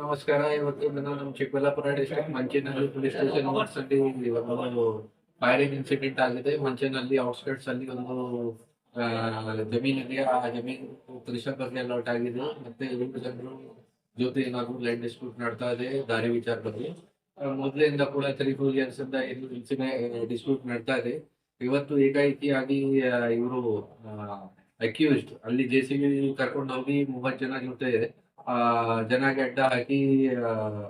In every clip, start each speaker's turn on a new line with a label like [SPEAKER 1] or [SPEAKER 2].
[SPEAKER 1] ನಮಸ್ಕಾರ. ಇವತ್ತು ನಾನು ನಮ್ಮ Chikkaballapur district Manchenahalli police station ಅಲ್ಲಿ ಒಂದು ಫೈರಿಂಗ್ ಇನ್ಸಿಡೆಂಟ್ ಆಗಿದೆ. ಮಂಚೇನಹಳ್ಳಿ ಔಟ್ಸ್ಕರ್ಟ್ಸ್ ಅಲ್ಲಿ ಒಂದು ಜಮೀನಿದೆ ಆ ಜಮೀನು ಬಗ್ಗೆ ಅಲಾಟ್ ಆಗಿದೆ. ಮತ್ತೆ ಎರಡು ಜನರು ಜೊತೆ ಏನಾದ್ರು ಲೈನ್ ಡಿಸ್ಪ್ಯೂಟ್ ನಡ್ತಾ ಇದೆ, ದಾರಿ ವಿಚಾರ ಬಗ್ಗೆ. ಮೊದ್ಲಿಂದ ಕೂಡ ತ್ರೀ ಫೋರ್ ಇಯರ್ಸ್ ಇಂದ ಇದು ಡಿಸ್ಪ್ಯೂಟ್ ನಡ್ತಾ ಇದೆ. ಇವತ್ತು ಏಕಾಏಕಿಯಾಗಿ ಇವರು ಅಕ್ಯೂಸ್ಡ್ ಅಲ್ಲಿ ಜೆ ಸಿ ಬಿ ಕರ್ಕೊಂಡು ಹೋಗಿ ಮೂವತ್ತು ಜನ ಜೊತೆ ಆ ಗೆಡ್ಡ ಹಾಕಿ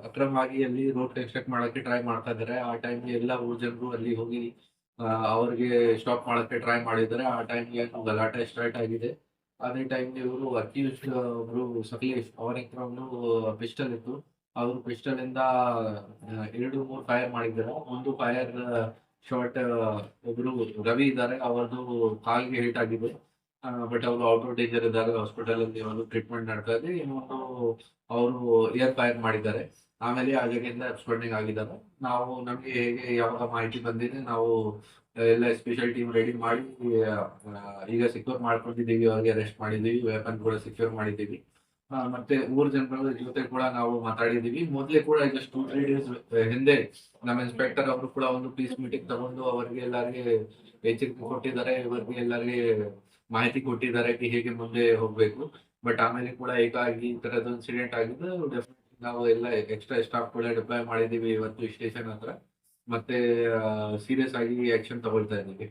[SPEAKER 1] ಅಕ್ರಮವಾಗಿ ಅಲ್ಲಿ ರೋಡ್ ಕನ್ಸ್ಟ್ರಕ್ಟ್ ಮಾಡಕ್ಕೆ ಟ್ರೈ ಮಾಡ್ತಾ ಇದ್ದಾರೆ. ಆ ಟೈಮ್ ಎಲ್ಲ ಊರ್ ಜನರು ಅಲ್ಲಿ ಹೋಗಿ ಅವ್ರಿಗೆ ಸ್ಟಾಪ್ ಮಾಡಕ್ಕೆ ಟ್ರೈ ಮಾಡಿದ್ದಾರೆ. ಆ ಟೈಮ್ಗೆ ಗಲಾಟೆ ಸ್ಟಾರ್ಟ್ ಆಗಿದೆ. ಅದೇ ಟೈಮ್ಗೆ ಇವರು ಅಕ್ಯೂಸ್ಡ್ ಒಬ್ರು ಸಕಲೇಶ್ ಅವರ ಹತ್ರ ಪಿಸ್ಟಲ್ ಇತ್ತು. ಅವರು ಪಿಸ್ಟಲ್ ಇಂದ ಎರಡು, ಮೂರು ಫೈರ್ ಮಾಡಿದ್ದಾರೆ. ಒಂದು ಫೈರ್ ಶಾರ್ಟ್ ಒಬ್ರು ರವಿ ಇದ್ದಾರೆ. ಅವರದು ಕಾಲ್ಗೆ ಹಿಟ್ ಆಗಿದೆ. ಬಟ್ ಅವರು ಔಟ್ ಡೇಂಜರ್ ಇದ್ದಾಗ ಹಾಸ್ಪಿಟಲ್ ಅಲ್ಲಿ ಒಂದು ಟ್ರೀಟ್ಮೆಂಟ್ ನಡ್ತಾ ಇದೆ. ಅವರು ಏರ್ ಫೈರ್ ಮಾಡಿದ್ದಾರೆ. ಆಮೇಲೆ ಆ ಜಾಗದಿಂದ ಎಕ್ಸ್ಪೆಂಡಿಂಗ್ ಆಗಿದ್ದಾರೆ. ನಾವು ನಮಗೆ ಹೇಗೆ ಯಾವಾಗ ಮಾಹಿತಿ ಬಂದಿದೆ, ನಾವು ಎಲ್ಲ ಸ್ಪೆಷಲ್ ಟೀಮ್ ರೆಡಿ ಮಾಡಿ ಈಗ ಸೆಕ್ಯೂರ್ ಮಾಡ್ಕೊಂಡಿದ್ದೀವಿ. ಅವ್ರಿಗೆ ಅರೆಸ್ಟ್ ಮಾಡಿದ್ದೀವಿ. ವೆಪನ್ ಕೂಡ ಸೆಕ್ಯೂರ್ ಮಾಡಿದ್ದೀವಿ. ಮತ್ತೆ ಮೂರು ಜನರ ಜೊತೆ ಕೂಡ ನಾವು ಮಾತಾಡಿದ್ದೀವಿ. ಮೊದಲೇ ಕೂಡ ಜಸ್ಟ್ ಟೂ ತ್ರೀ ಡೇಸ್ ಹಿಂದೆ ನಮ್ಮ ಇನ್ಸ್ಪೆಕ್ಟರ್ ಅವರು ಕೂಡ ಒಂದು ಪೀಸ್ ಮೀಟಿಂಗ್ ತಗೊಂಡು ಅವರಿಗೆ ಎಲ್ಲರಿಗೆ ಎಚ್ಚರಿಕೆ ಕೊಟ್ಟಿದ್ದಾರೆ. ಇವರಿಗೆ ಎಲ್ಲರಿಗೆ ಮಾಹಿತಿ ಕೊಟ್ಟಿದ್ದಾರೆ ಹೇಗೆ ಮುಂದೆ ಹೋಗ್ಬೇಕು. ಬಟ್ ಆಮೇಲೆ ಕೂಡ ಏಕಾಗಿ ಈ ತರದ ಇನ್ಸಿಡೆಂಟ್ ಆಗಿದ್ದು ನಾವು ಎಲ್ಲ ಎಕ್ಸ್ಟ್ರಾ ಸ್ಟಾಫ್ ಕೂಡ ಡಿಪ್ಲಾಯ್ ಮಾಡಿದೀವಿ ಇವತ್ತು ಸ್ಟೇಷನ್ ಹತ್ರ. ಮತ್ತೆ ಸೀರಿಯಸ್ ಆಗಿ ಆಕ್ಷನ್ ತಗೊಳ್ತಾ ಇದ್ದೀವಿ.